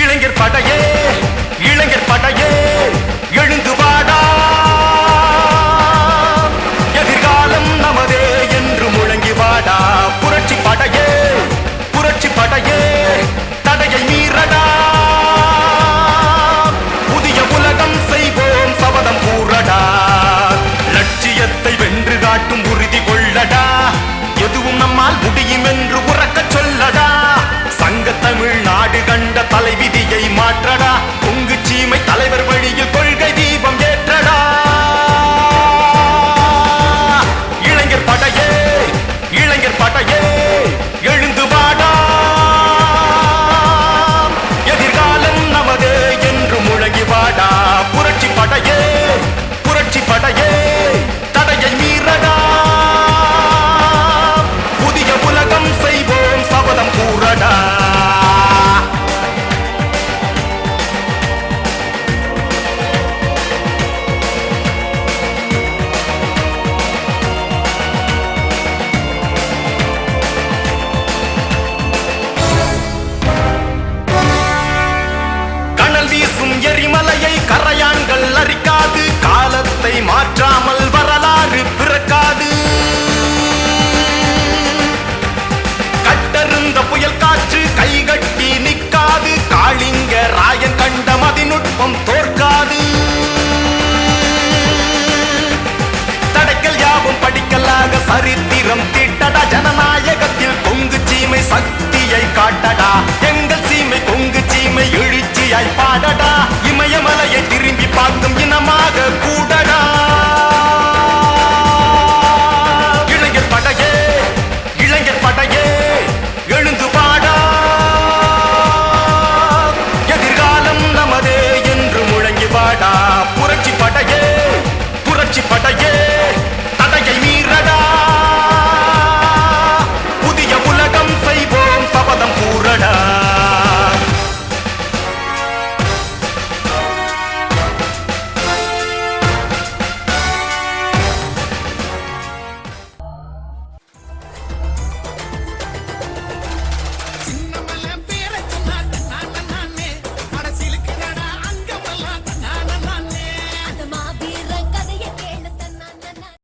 இளைஞர் படையே இளைஞர் படையே எழுந்து 大家们。